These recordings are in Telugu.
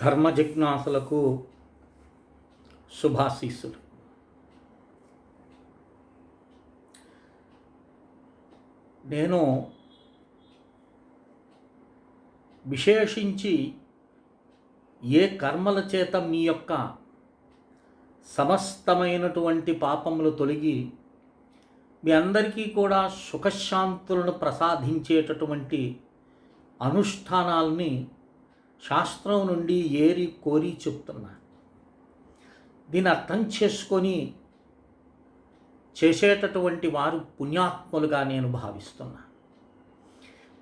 ధర్మ జిజ్ఞాసులకు శుభాశీస్సులు. నేను విశేషించి ఏ కర్మల చేత మీ యొక్క సమస్తమైనటువంటి పాపములు తొలగి మీ అందరికీ కూడా సుఖశాంతులను ప్రసాదించేటటువంటి అనుష్ఠానాల్ని శాస్త్రం నుండి ఏరి కోరి చెప్తున్నా. దీన్ని అర్థం చేసుకొని చేసేటటువంటి వారు పుణ్యాత్ములుగా నేను భావిస్తున్నా.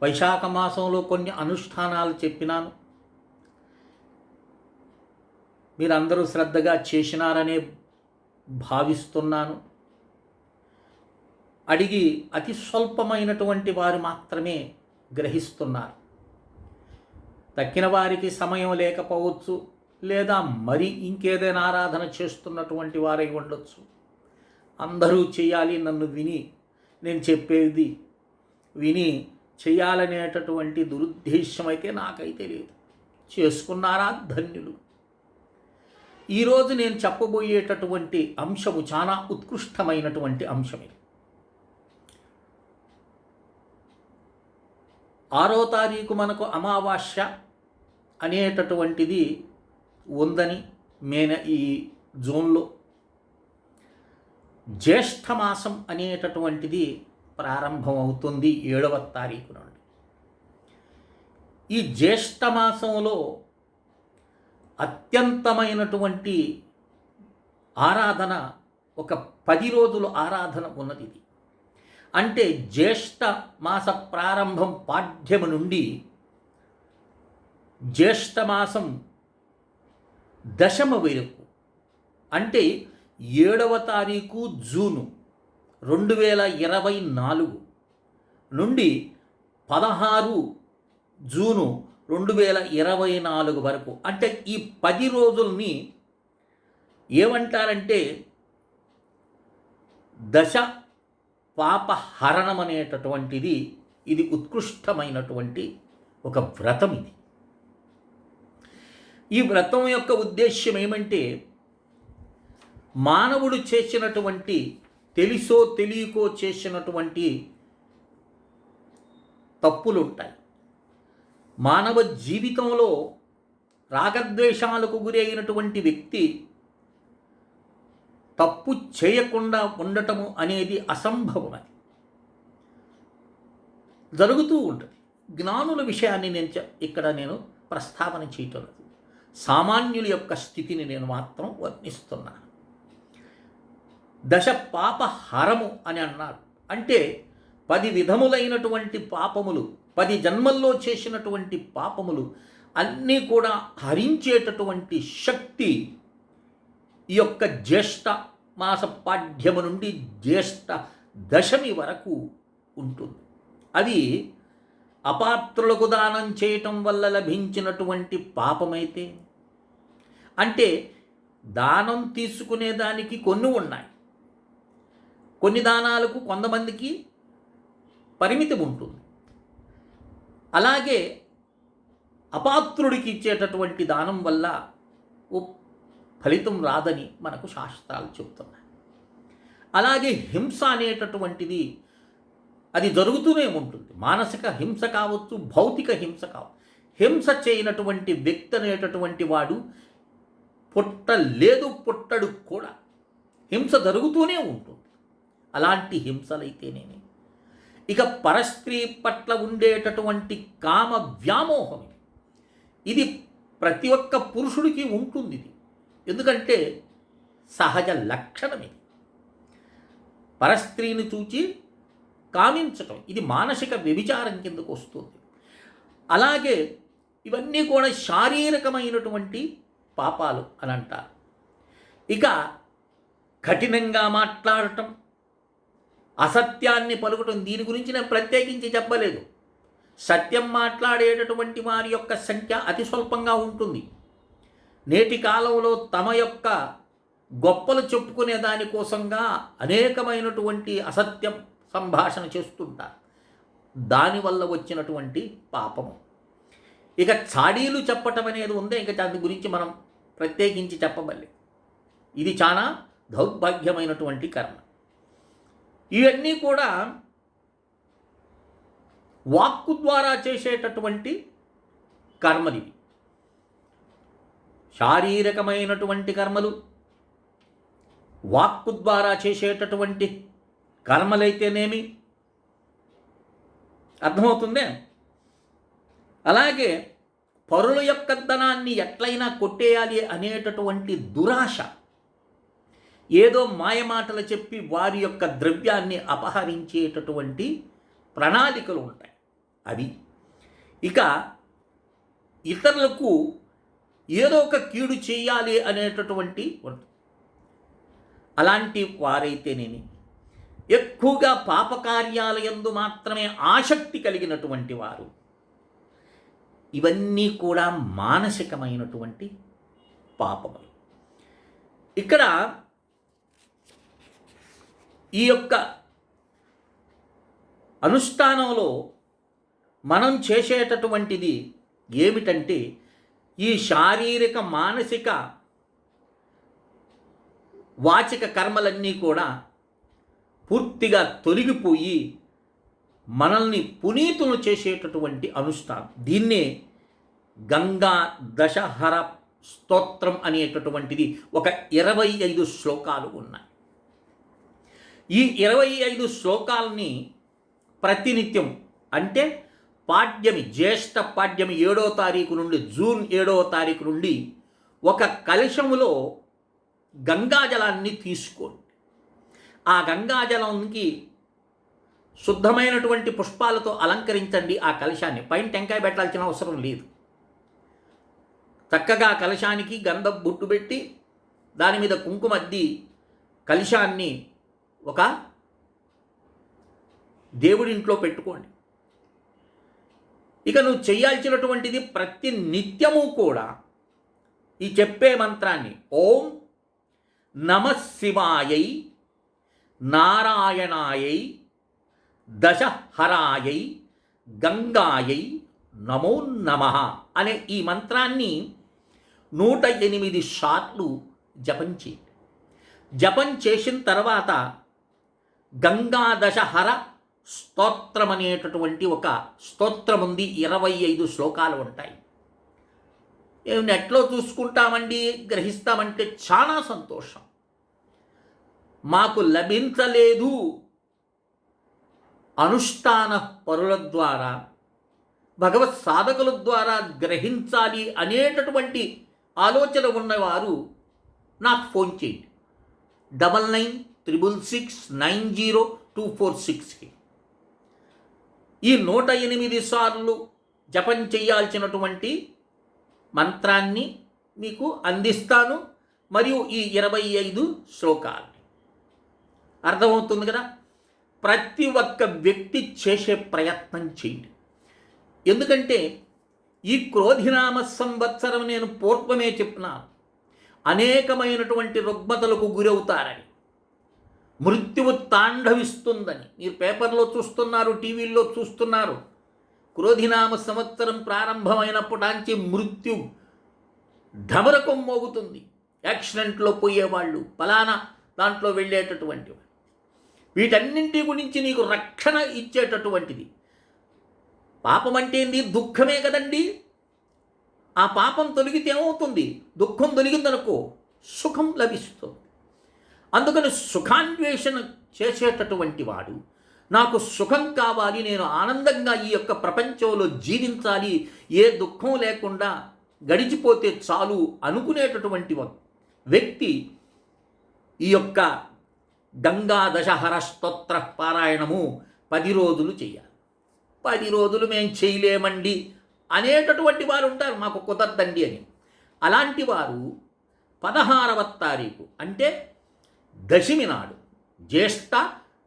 వైశాఖ మాసంలో కొన్ని అనుష్ఠానాలు చెప్పినాను. మీరందరూ శ్రద్ధగా చేసినారనే భావిస్తున్నాను. అడిగి అతి స్వల్పమైనటువంటి వారు మాత్రమే గ్రహిస్తున్నారు. తక్కిన వారికి సమయం లేకపోవచ్చు లేదా మరి ఇంకేదైనా ఆరాధన చేస్తున్నటువంటి వారై ఉండొచ్చు. అందరూ చేయాలి నన్ను విని నేను చెప్పేది విని చేయాలనేటటువంటి దురుద్దేశ్యం అయితే నాకైతే లేదు. చేసుకున్నారా ధన్యులు? ఈరోజు నేను చెప్పబోయేటటువంటి అంశము చాలా ఉత్కృష్టమైనటువంటి అంశమే ఆరో తారీఖు మనకు అమావాస్య అనేటటువంటిది ఉందని మేన ఈ జూన్లో. జ్యేష్ఠమాసం అనేటటువంటిది ప్రారంభమవుతుంది ఏడవ తారీఖు నుండి. ఈ జ్యేష్ఠమాసంలో అత్యంతమైనటువంటి ఆరాధన ఒక పది రోజుల ఆరాధన ఉన్నది ఇది. అంటే జ్యేష్ఠ మాస ప్రారంభం పాఠ్యము నుండి జ్యేష్ఠ మాసం దశమ వరకు అంటే ఏడవ తారీఖు జూను రెండు వేల ఇరవై నాలుగు నుండి పదహారు జూను రెండు వేల ఇరవై నాలుగు వరకు. అంటే ఈ పది రోజుల్ని ఏమంటారంటే దశ పాపహరణం అనేటటువంటిది ఇది ఉత్కృష్టమైనటువంటి ఒక వ్రతం ఇది. ఈ వ్రతం యొక్క ఉద్దేశ్యం ఏమంటే మానవుడు చేసినటువంటి తెలిసో తెలియకో చేసినటువంటి తప్పులు ఉంటాయి మానవ జీవితంలో రాగద్వేషాలకు గురి అయినటువంటి వ్యక్తి తప్పు చేయకుండా ఉండటము అనేది అసంభవం అది. జరుగుతూ ఉంటుంది. జ్ఞానుల విషయాన్ని నేను ఇక్కడ నేను ప్రస్తావన చేయటం సామాన్యుల యొక్క స్థితిని నేను మాత్రం వర్ణిస్తున్నాను దశ పాప హరము అని అన్నారు. అంటే పది విధములైనటువంటి పాపములు పది జన్మల్లో చేసినటువంటి పాపములు అన్నీ కూడా హరించేటటువంటి శక్తి ఈ యొక్క జ్యేష్ఠ మాస పాఠ్యము నుండి జ్యేష్ఠ దశమి వరకు ఉంటుంది. అది అపాత్రులకు దానం చేయటం వల్ల లభించినటువంటి పాపమైతే అంటే దానం తీసుకునే దానికి కొన్ని ఉన్నాయి. కొన్ని దానాలకు కొంతమందికి పరిమితి ఉంటుంది. అలాగే అపాత్రుడికి ఇచ్చేటటువంటి దానం వల్ల ఓ ఫలితం రాదని మనకు శాస్త్రాలు చెబుతున్నాయి. అలాగే హింస అనేటటువంటిది అది జరుగుతూనే ఉంటుంది. మానసిక హింస కావచ్చు భౌతిక హింస కావచ్చు. హింస చేయనటువంటి వ్యక్తి అనేటటువంటి వాడు పుట్టలేదు పుట్టడు కూడా. హింస జరుగుతూనే ఉంటుంది. అలాంటి హింసలైతేనేమి? ఇక పరస్త్రీ పట్ల ఉండేటటువంటి కామ వ్యామోహం ఇది. ప్రతి ఒక్క పురుషుడికి ఉంటుంది ఇది. ఎందుకంటే సహజ లక్షణం ఇది. పరస్త్రీని చూచి కామించటం ఇది మానసిక వ్యభిచారం కిందకు వస్తుంది. అలాగే ఇవన్నీ కూడా శారీరకమైనటువంటి పాపాలు అని అంటారు. ఇక కఠినంగా మాట్లాడటం అసత్యాన్ని పలుకటం దీని గురించి నేను ప్రత్యేకించి చెప్పలేదు. సత్యం మాట్లాడేటటువంటి వారి యొక్క సంఖ్య అతి స్వల్పంగా ఉంటుంది. నేటి కాలంలో తమ యొక్క గొప్పలు చెప్పుకునే దానికోసంగా అనేకమైనటువంటి అసత్యం సంభాషణ చేస్తుంటారు. దానివల్ల వచ్చినటువంటి పాపము. ఇక చాడీలు చెప్పటం అనేది ఉందే ఇంకా దాని గురించి మనం ప్రత్యేకించి చెప్పబల్లి ఇది చాలా దౌర్భాగ్యమైనటువంటి కర్మ. ఇవన్నీ కూడా వాక్కు ద్వారా చేసేటటువంటి కర్మలు ఇవి. శారీరకమైనటువంటి కర్మలు వాక్కు ద్వారా చేసేటటువంటి కర్మలైతేనేమి? అర్థమవుతుందే? అలాగే పరుల యొక్క ధనాన్ని ఎట్లయినా కొట్టేయాలి అనేటటువంటి దురాశ. ఏదో మాయమాటలు చెప్పి వారి యొక్క ద్రవ్యాన్ని అపహరించేటటువంటి ప్రణాళికలు ఉంటాయి. అవి. ఇక ఇతరులకు ఏదో ఒక కీడు చేయాలి అనేటటువంటి ఉంటుంది అలాంటి వారైతేనేమి? ఎక్కువగా పాపకార్యాలయందు మాత్రమే ఆసక్తి కలిగినటువంటి వారు. ఇవన్నీ కూడా మానసికమైనటువంటి పాపములు. ఇక్కడ ఈ యొక్క అనుష్ఠానంలో మనం చేసేటటువంటిది ఏమిటంటే ఈ శారీరక మానసిక వాచిక కర్మలన్నీ కూడా పూర్తిగా తొలగిపోయి మనల్ని పునీతులు చేసేటటువంటి అనుష్ఠానం. దీన్నే గంగా దశహర స్తోత్రం అనేటటువంటిది ఒక ఇరవై ఐదు శ్లోకాలు ఉన్నాయి. ఈ ఇరవై ఐదు శ్లోకాలని ప్రతినిత్యం అంటే పాడ్యమి జ్యేష్ఠ పాడ్యమి ఏడో తారీఖు నుండి జూన్ ఏడవ తారీఖు నుండి ఒక కలశములో గంగాజలాన్ని తీసుకోండి. ఆ గంగాజలంకి శుద్ధమైనటువంటి పుష్పాలతో అలంకరించండి ఆ కలశాన్ని. పైన టెంకాయ పెట్టాల్సిన అవసరం లేదు. చక్కగా కలశానికి గంధం బొట్టు పెట్టి దాని మీద కుంకుమద్ది కలశాన్ని ఒక దేవుడింట్లో పెట్టుకోండి. ఇక నువ్వు చేయాల్సినటువంటిది ప్రతి నిత్యము కూడా ఈ చెప్పే మంత్రాన్ని ఓం నమ శివాయై నారాయణాయై దశహరాయై గంగాయై నమో నమ అనే ఈ మంత్రాన్ని నూట ఎనిమిది సార్లు జపం చేయండి జపం చేసిన తర్వాత గంగాదశహర స్తోత్రం అనేటటువంటి ఒక స్తోత్రం ఉంది ఇరవై ఐదు శ్లోకాలు ఉంటాయి. మేము నెట్లో చూసుకుంటామండి గ్రహిస్తామంటే చాలా సంతోషం. మాకు లభించలేదు. అనుష్ఠాన పరుల ద్వారా భగవత్ సాధకుల ద్వారా గ్రహించాలి అనేటటువంటి ఆలోచన ఉన్నవారు నాకు ఫోన్ చేయండి. Double nine triple six nine zero two four సిక్స్కి ఈ నూట ఎనిమిది సార్లు జపం చేయాల్సినటువంటి మంత్రాన్ని మీకు అందిస్తాను. మరియు ఈ ఇరవై ఐదు శ్లోకాలు అర్థమవుతుంది కదా? ప్రతి ఒక్క వ్యక్తి చేసే ప్రయత్నం చేయండి. ఎందుకంటే ఈ క్రోధినామ సంవత్సరం నేను పూర్వమే చెప్పినాను అనేకమైనటువంటి రుగ్మతలకు గురవుతారని మృత్యువు తాండవిస్తుందని. మీరు పేపర్లో చూస్తున్నారు టీవీల్లో చూస్తున్నారు. క్రోధినామ సంవత్సరం ప్రారంభమైనప్పటాంచి మృత్యు ఢమరకం మోగుతుంది. యాక్సిడెంట్లో పోయేవాళ్ళు ఫలానా దాంట్లో వెళ్ళేటటువంటి వీటన్నింటి గురించి నీకు రక్షణ ఇచ్చేటటువంటిది. పాపం అంటే ఏంది దుఃఖమే కదండి. ఆ పాపం తొలగితే ఏమవుతుంది? దుఃఖం తొలగిందనుకో సుఖం లభిస్తుంది. అందుకని సుఖాన్వేషణ చేసేటటువంటి వాడు నాకు సుఖం కావాలి నేను ఆనందంగా ఈ యొక్క ప్రపంచంలో జీవించాలి ఏ దుఃఖం లేకుండా గడిచిపోతే చాలు అనుకునేటటువంటి వ్యక్తి ఈ యొక్క గంగా దశహర స్తోత్ర పారాయణము పది రోజులు చేయాలి. పది రోజులు మేము చేయలేమండి అనేటటువంటి వారు ఉంటారు మాకు కుదరదండి అని. అలాంటి వారు పదహారవ తారీఖు అంటే దశమి నాడు జ్యేష్ఠ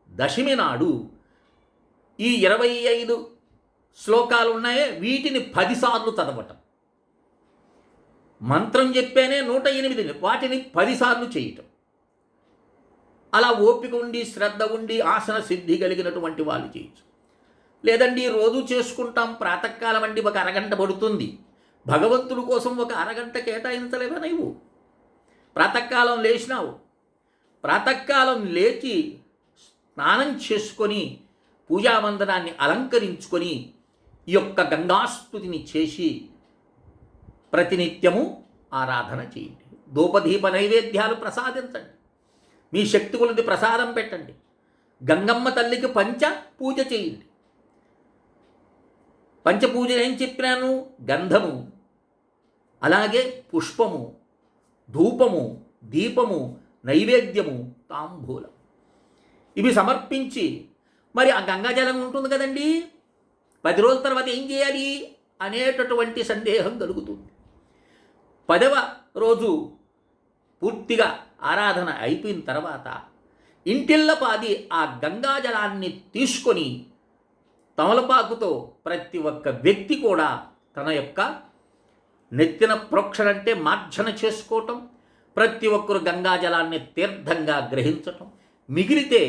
దశమి నాడు ఈ ఇరవై ఐదు శ్లోకాలు ఉన్నాయే వీటిని పదిసార్లు చదవటం. మంత్రం చెప్పానే నూట ఎనిమిది వాటిని పదిసార్లు చేయటం. అలా ఓపిక ఉండి శ్రద్ధ ఉండి ఆసన సిద్ధి కలిగినటువంటి వాళ్ళు చేయొచ్చు. లేదండి రోజు చేసుకుంటాం. ప్రాతకాలం అండి ఒక అరగంట పడుతుంది. భగవంతుడి కోసం ఒక అరగంట కేటాయించలేవా నీవు? ప్రాతకాలం లేచినావు. ప్రాతకాలం లేచి స్నానం చేసుకొని పూజావందనాన్ని అలంకరించుకొని ఈ యొక్క గంగాస్తుతిని చేసి ప్రతినిత్యము ఆరాధన చేయండి. ధూపదీప నైవేద్యాలు ప్రసాదించండి. మీ శక్తి కొలది ప్రసాదం పెట్టండి. గంగమ్మ తల్లికి పంచ పూజ చేయండి. పంచపూజలు ఏం చెప్పినాను? గంధము. అలాగే పుష్పము ధూపము దీపము నైవేద్యము తాంబూలం. ఇవి సమర్పించి మరి ఆ గంగాజలం ఉంటుంది కదండి? పది రోజుల తర్వాత ఏం చేయాలి? అనేటటువంటి సందేహం కలుగుతుంది. పదవ రోజు పూర్తిగా ఆరాధన అయిపోయిన తర్వాత ఇంటిల్లపాది ఆ గంగాజలాన్ని తీసుకొని తమలపాకుతో ప్రతి ఒక్క వ్యక్తి కూడా తన యొక్క నెత్తిన ప్రోక్షణ అంటే మార్జన చేసుకోవటం ప్రతి ఒక్కరు గంగాజలాన్ని తీర్థంగా గ్రహించటం మిగిలితే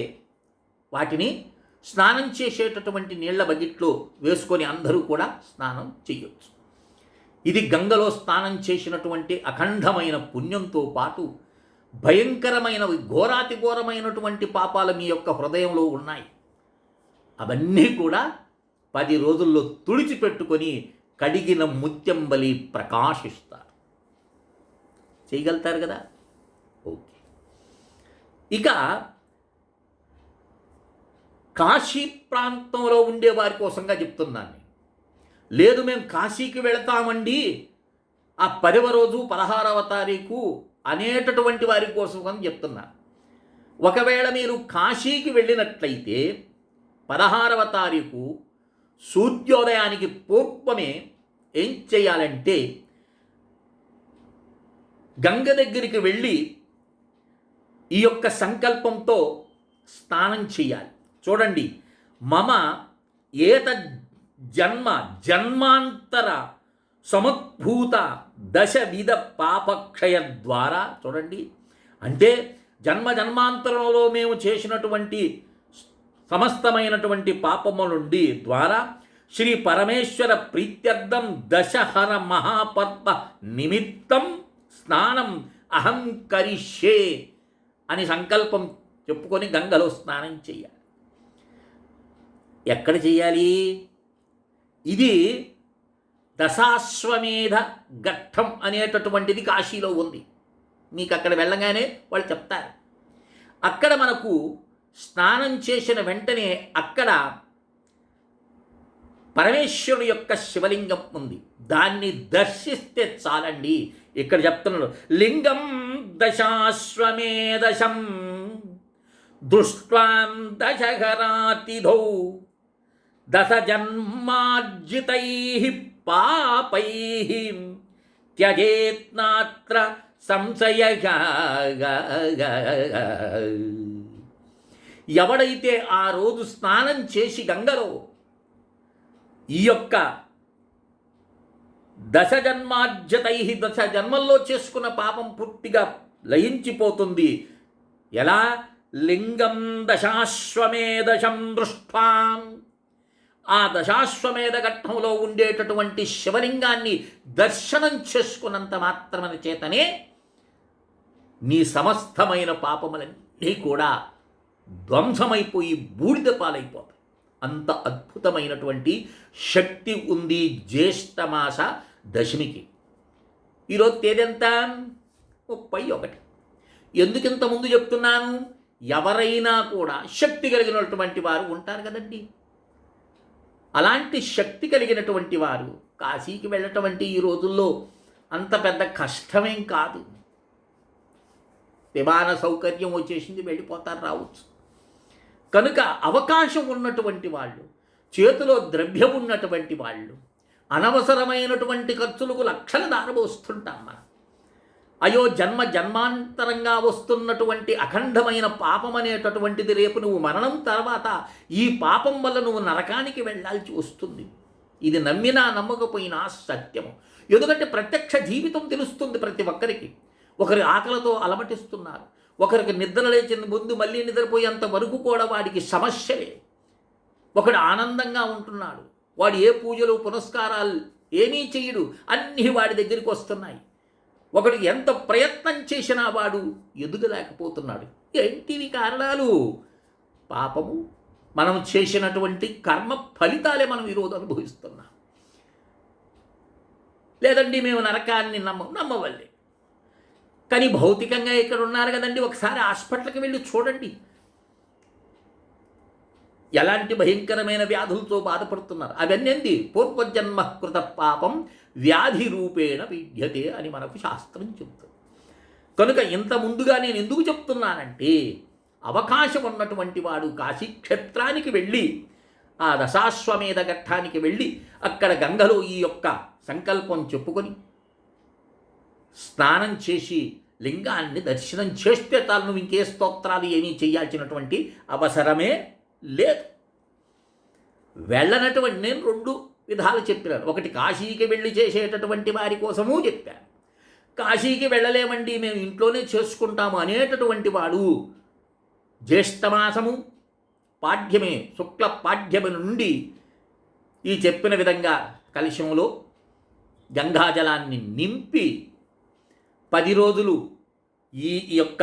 వాటిని స్నానం చేసేటటువంటి నీళ్ళ బకెట్లో వేసుకొని అందరూ కూడా స్నానం చేయొచ్చు. ఇది గంగలో స్నానం చేసినటువంటి అఖండమైన పుణ్యంతో పాటు భయంకరమైనవి ఘోరాతి ఘోరమైనటువంటి పాపాలు మీ యొక్క హృదయంలో ఉన్నాయి. అవన్నీ కూడా పది రోజుల్లో తుడిచిపెట్టుకొని కడిగిన ముత్యం బలి ప్రకాశిస్తారు. చేయగలుగుతారు కదా? ఓకే. ఇక కాశీ ప్రాంతంలో ఉండే వారి కోసంగా చెప్తున్నాను లేదు మేము కాశీకి వెళతామండి. ఆ పదవ రోజు పదహారవ తారీఖు అనేటటువంటి వారి కోసం అని చెప్తున్నా ఒకవేళ మీరు కాశీకి వెళ్ళినట్లయితే పదహారవ తారీఖు సూర్యోదయానికి పూర్వమే ఏం చేయాలంటే గంగ దగ్గరికి వెళ్ళి ఈ యొక్క సంకల్పంతో స్నానం చేయాలి. చూడండి మమ ఏత జన్మ జన్మాంతర సమద్భూత దశ విధ పాపక్షయ ద్వారా చూడండి అంటే జన్మ జన్మాంతరంలో మేము చేసినటువంటి సమస్తమైనటువంటి పాపము నుండి ద్వారా శ్రీ పరమేశ్వర ప్రీత్యర్థం దశహర మహాపర్వ నిమిత్తం స్నానం అహంకరిషే అని సంకల్పం చెప్పుకొని గంగలో స్నానం చేయాలి. ఎక్కడ చేయాలి? ఇది దశాశ్వమేధ ఘట్టం అనేటటువంటిది కాశీలో ఉంది. మీకు అక్కడ వెళ్ళగానే వాళ్ళు చెప్తారు. అక్కడ మనకు స్నానం చేసిన వెంటనే అక్కడ పరమేశ్వరుడు యొక్క శివలింగం ఉంది. దాన్ని దర్శిస్తే చాలండి. ఇక్కడ చెప్తున్నాడు లింగం దశాశ్వమేధం దృష్ట్వాం దశహరాతిథౌ దశ జన్మార్జితై పాపై త్యజేత్నాత్ర సంశయ ఎవడైతే ఆ రోజు స్నానం చేసి గంగలో ఈ యొక్క దశ జన్మార్జతై దశ జన్మల్లో చేసుకున్న పాపం పూర్తిగా లయించిపోతుంది. ఎలా? లింగం దశాశ్వమేధం దృష్టాం ఆ దశాశ్వమేధ ఘట్టంలో ఉండేటటువంటి శివలింగాన్ని దర్శనం చేసుకున్నంత మాత్రమని చేతనే నీ సమస్తమైన పాపములన్నీ కూడా ధ్వంసమైపోయి బూడిద పాలైపోతాయి. అంత అద్భుతమైనటువంటి శక్తి ఉంది జ్యేష్ఠమాస దశమికి. ఈరోజు తేదెంత ముప్పై ఒకటి. ఎందుకు ఇంత ముందు చెప్తున్నాను? ఎవరైనా కూడా శక్తి కలిగినటువంటి వారు ఉంటారు కదండి. అలాంటి శక్తి కలిగినటువంటి వారు కాశీకి వెళ్ళటం ఈ రోజుల్లో అంత పెద్ద కష్టమేం కాదు. విమాన సౌకర్యం వచ్చేసింది వెళ్ళిపోతారు రావచ్చు. కనుక అవకాశం ఉన్నటువంటి వాళ్ళు చేతిలో ద్రవ్యం ఉన్నటువంటి వాళ్ళు అనవసరమైనటువంటి ఖర్చులకు లక్షలు దారబోస్తుంటాం మనం. అయ్యో జన్మ జన్మాంతరంగా వస్తున్నటువంటి అఖండమైన పాపం అనేటటువంటిది రేపు నువ్వు మరణం తర్వాత ఈ పాపం వల్ల నువ్వు నరకానికి వెళ్ళాల్సి వస్తుంది. ఇది నమ్మినా నమ్మకపోయినా సత్యము ఎందుకంటే ప్రత్యక్ష జీవితం తెలుస్తుంది ప్రతి ఒక్కరికి. ఒకరి ఆకలితో అలమటిస్తున్నారు. ఒకరికి నిద్ర లేచిన ముందు మళ్ళీ నిద్రపోయేంత వరకు కూడా వాడికి సమస్యలే ఒకడు ఆనందంగా ఉంటున్నాడు. వాడు ఏ పూజలు పునస్కారాలు ఏమీ చేయడు. అన్నీ వాడి దగ్గరికి వస్తున్నాయి. ఒకడు ఎంత ప్రయత్నం చేసినా వాడు ఎదుగలేకపోతున్నాడు. ఏంటివి కారణాలు? పాపము. మనం చేసినటువంటి కర్మ ఫలితాలే మనం ఈరోజు అనుభవిస్తున్నాం. లేదండి మేము నరకాన్ని నమ్మ నమ్మవల్లి. కానీ భౌతికంగా ఇక్కడ ఉన్నారు కదండి. ఒకసారి హాస్పిటల్కి వెళ్ళి చూడండి. ఎలాంటి భయంకరమైన వ్యాధులతో బాధపడుతున్నారు. అవన్నీ పూర్వజన్మ కృత పాపం వ్యాధి రూపేణ విద్యతే అని మనకు శాస్త్రం చెప్తుంది. కనుక ఇంత ముందుగా నేను ఎందుకు చెప్తున్నానంటే అవకాశం ఉన్నటువంటి వాడు కాశీక్షేత్రానికి వెళ్ళి ఆ దశాశ్వమేధ ఘట్టానికి వెళ్ళి అక్కడ గంగలో ఈ యొక్క సంకల్పం చెప్పుకొని స్నానం చేసి లింగాన్ని దర్శనం చేస్తే తాను ఇంకే స్తోత్రాలు ఏమీ చేయాల్సినటువంటి అవసరమే లేదు. వెళ్ళనటువంటి నేను రెండు విధాలు చెప్పినాను. ఒకటి కాశీకి వెళ్ళి చేసేటటువంటి వారి కోసము చెప్పాను. కాశీకి వెళ్ళలేమండి మేము ఇంట్లోనే చేసుకుంటాము అనేటటువంటి వాడు జ్యేష్ఠమాసము పాఠ్యమే శుక్ల పాఠ్యము నుండి ఈ చెప్పిన విధంగా కలుషంలో గంగాజలాన్ని నింపి పది రోజులు ఈ యొక్క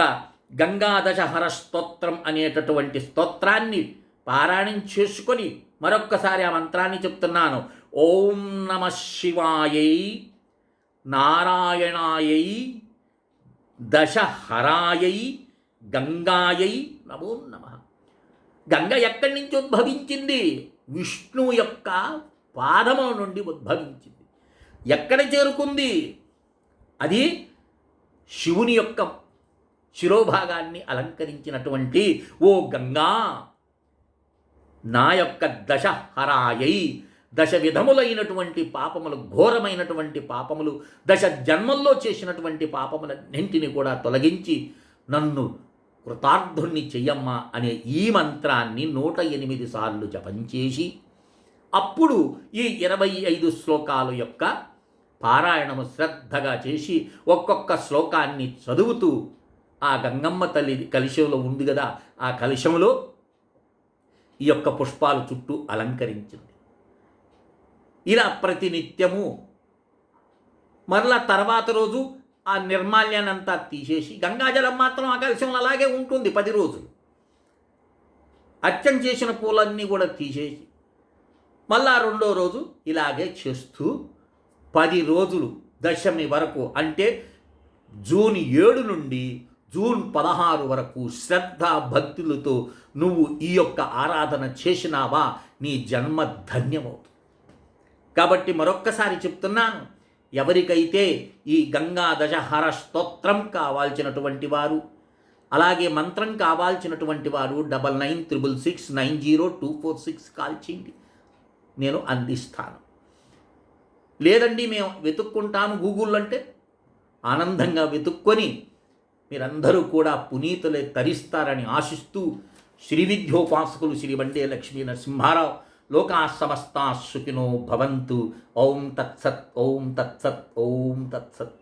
గంగాదశహర స్తోత్రం అనేటటువంటి స్తోత్రాన్ని పారాయణం చేసుకొని మరొక్కసారి ఆ మంత్రాన్ని చెప్తున్నాను. ఓం నమ శివాయై నారాయణాయై దశహరాయై గంగాయై నమో నమ. గంగ ఎక్కడి నుంచి ఉద్భవించింది? విష్ణు యొక్క పాదము నుండి ఉద్భవించింది. ఎక్కడ చేరుకుంది? అది శివుని యొక్క శిరోభాగాన్ని అలంకరించినటువంటి ఓ గంగా నా యొక్క దశహరాయై దశ విధములైనటువంటి పాపములు ఘోరమైనటువంటి పాపములు దశ జన్మల్లో చేసినటువంటి పాపములన్నింటిని కూడా తొలగించి నన్ను కృతార్థుణ్ణి చెయ్యమ్మా అనే ఈ మంత్రాన్ని నూట ఎనిమిది సార్లు జపం చేసి అప్పుడు ఈ ఇరవై ఐదు శ్లోకాల యొక్క పారాయణము శ్రద్ధగా చేసి ఒక్కొక్క శ్లోకాన్ని చదువుతూ ఆ గంగమ్మ తల్లి కలుషంలో ఉంది కదా ఆ కలుషంలో ఈ యొక్క పుష్పాలు చుట్టూ అలంకరించింది. ఇలా ప్రతినిత్యము మరలా తర్వాత రోజు ఆ నిర్మాల్యానంతా తీసేసి గంగాజలం మాత్రం ఆ కలశంలో అలాగే ఉంటుంది పది రోజులు. అర్చన చేసిన పూలన్నీ కూడా తీసేసి మళ్ళా రెండో రోజు ఇలాగే చేస్తూ పది రోజులు దశమి వరకు అంటే జూన్ ఏడు నుండి జూన్ పదహారు వరకు శ్రద్ధ భక్తులతో నువ్వు ఈ యొక్క ఆరాధన చేసినావా? నీ జన్మ ధన్యమవుతుంది. కాబట్టి మరొక్కసారి చెప్తున్నాను ఎవరికైతే ఈ గంగా దశహర స్తోత్రం కావాల్సినటువంటి వారు అలాగే మంత్రం కావాల్సినటువంటి వారు double nine triple six nine zero two four six call చేయండి. నేను అందిస్తాను. లేదండి మేము వెతుక్కుంటాము గూగుల్ అంటే? ఆనందంగా వెతుక్కొని మీరందరూ కూడా పునీతులే తరిస్తారని ఆశిస్తూ శ్రీ విద్యోపాసకులు శ్రీ వండే లక్ష్మీ నరసింహారావు లోకా సమస్తా సుఖినో భవంతు. ఓం తత్సత్ ఓం తత్సత్ ఓం తత్సత్.